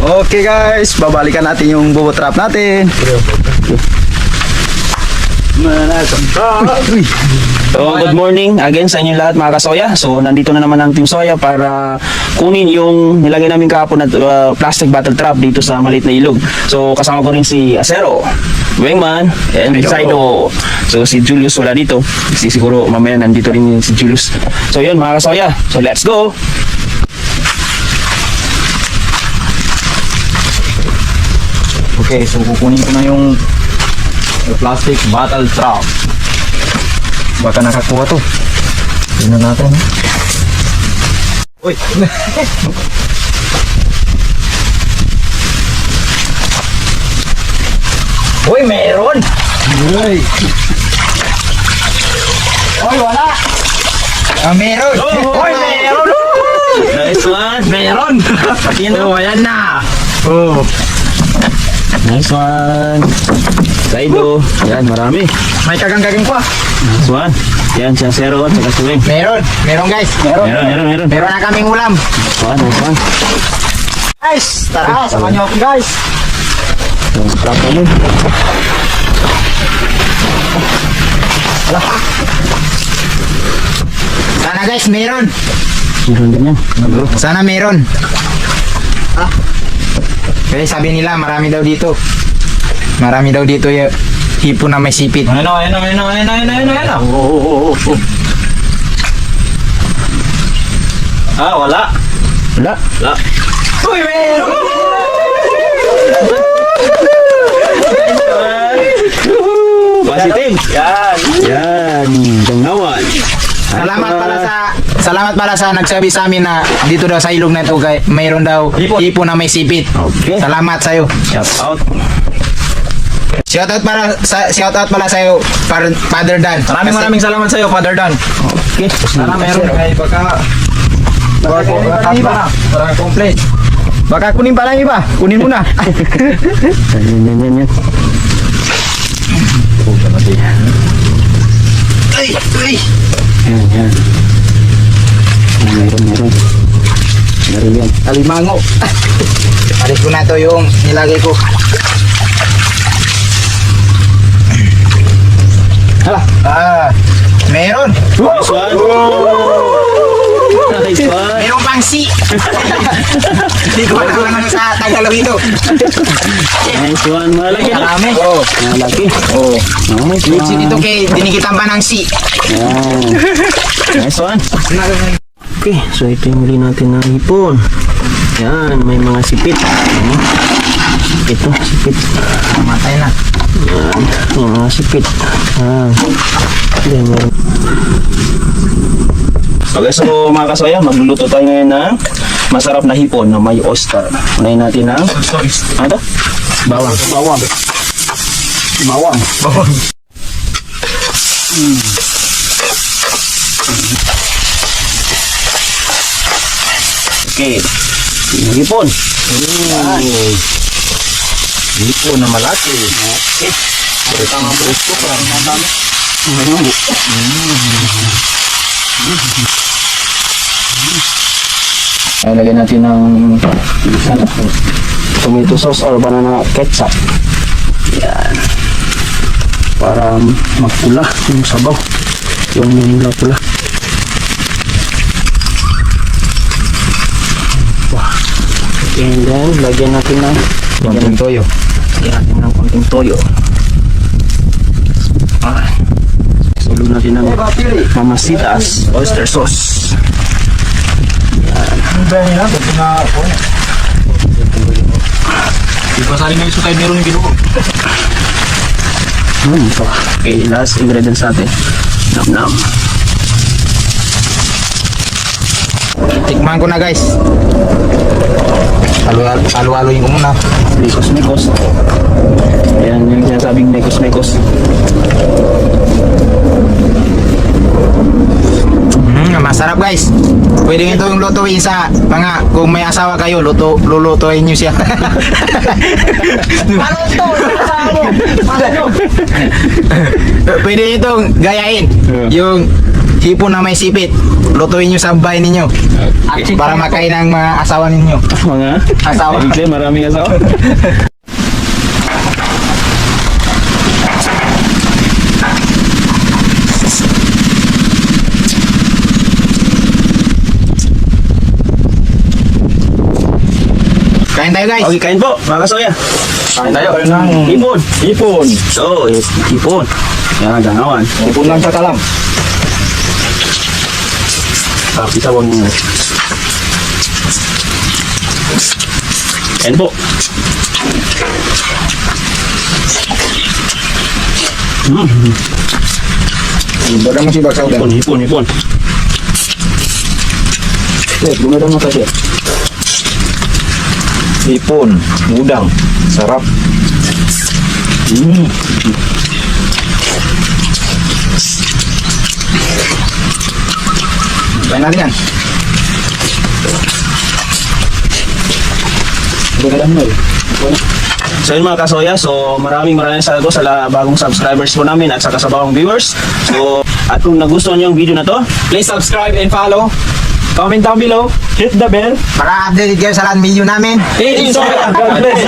Okay guys, babalikan natin yung bubo trap natin. So, good morning again sa inyo lahat mga kasoya. So, nandito na naman ang Team Soya para kunin yung nilagay namin kahapon na uh, plastic bottle trap dito sa maliit na ilog. So, kasama ko rin si Acero, Wingman, and Saido. So, si Julius wala dito. Kasi siguro mamaya nandito rin si Julius. So, yun mga kasoya. So, let's go! Okay, so kukunin ko na yung yung plastic bottle trap. Baka nakakuha to. Tingnan natin. Uy! Uy, meron! Uy! Uy, wala! Ah, meron! Uy, meron! Nice one! Meron! Yun oh, ayan na! Oh. Nice one! Saido. Yan, marami. May kagang-gagang pa. Nice one. Yan, si Acero at saka si Wing. Meron, meron guys. Meron. Meron, meron, meron. Meron na kaming ulam. Nice one, nice one. Guys, tara, samahan niyo ako guys. Yung trap namin. Sana guys, meron. Meron din yan. Sana meron. Ah. Kasi sabi nila, marami daw dito. Marami daw dito yung hipon na may sipit. Ayan na, ayan na, ayan na, ayan na, ayan na, ayan na, ayan na. Oo, oo, oo, oo. Ah, wala. Wala. Wala. Uy, meron! Positive. Yan. Yan. Tangnawan. Salamat pala sa Salamat pala sa nagsabi sa amin na dito daw sa ilog na ito kay mayroon daw Hipon. hipon na may sipit. Okay. Salamat sa iyo. Shout out. Shoutout para sa shoutout pala sa iyo, Father Dan. Maraming maraming salamat sa iyo, Father Dan. Okay. Sana meron kay baka baka baka iba. Para complete. Baka kunin pa lang iba. Kunin mo na. Yan, yan, yan, yan. Ay, ay. Yan, yan. Meron, meron. Meron yan. Alimango. Alis ko na to yung nilagay ko. Hala. Ah, meron. Nice one. Nice one. Meron pang si. Hindi ko alam ano sa Tagalog ito. Nice one. Malaki. Marami. Oh. Malaki. Oh. Nice one. ito kay dinikitan pa ng si. Nice one. Okay, so ito yung huli natin na hipon. Yan, may mga sipit. Ano? Ito, sipit. Matay na. Yan, yung mga sipit. Ah. Yan, meron. Okay, so mga kasoya, magluluto tayo ngayon ng masarap na hipon na may oyster. Unahin natin ng... Ano? Bawang. Bawang. Bawang. Bawang. Okay. Yung hipon. Hipon na malaki. Okay. Tama presko pa. Ay, lagyan natin ng ano, tomato sauce or banana ketchup. Yan. Para magpula yung sabaw. Yung mula-pula. And then, lagyan natin ng Konting toyo. lagyan natin ng konting toyo. Ah. Sulo natin ng mamasitas oyster sauce. Ang bayan nila, ito na ako. Di ba sali na yung sukay meron yung ginuko? Hmm, ito. Okay, last ingredients natin. Nam Tikman ko na guys. Halo-haloin ko muna. Mekos mekos. Ayan yung sinasabing mekos mekos. Mm, masarap guys. Pwede nyo itong lutuin sa mga kung may asawa kayo, luto lulutuin nyo siya. Pwede nyo itong gayain. Yung hipon na may sipit. Lutuin nyo sa bahay ninyo. Para makain ng mga asawa ninyo. Mga Asawa. Bigla, maraming asawa. Kain tayo guys. Okay, kain po, mga kasoya. Kain tayo. ng- Ipon. Ipon. So, ipon. Yan ang ganawan. Ipon lang sa kalam. Tapi sa wang Kain po. Mm, Baga mo si Baksaw ipon, ipon, ipon. Eh, lumayan mo kasi. Ipon, udang, sarap. Mm. Kain natin yan. So yun mga kasoya, so maraming maraming salamat po sa la- bagong subscribers po namin at saka sa bagong viewers. So at kung nagustuhan niyo yung video na to, Please subscribe and follow. Comment down below. Hit the bell. Para updated kayo sa lahat video namin. Hey, God bless.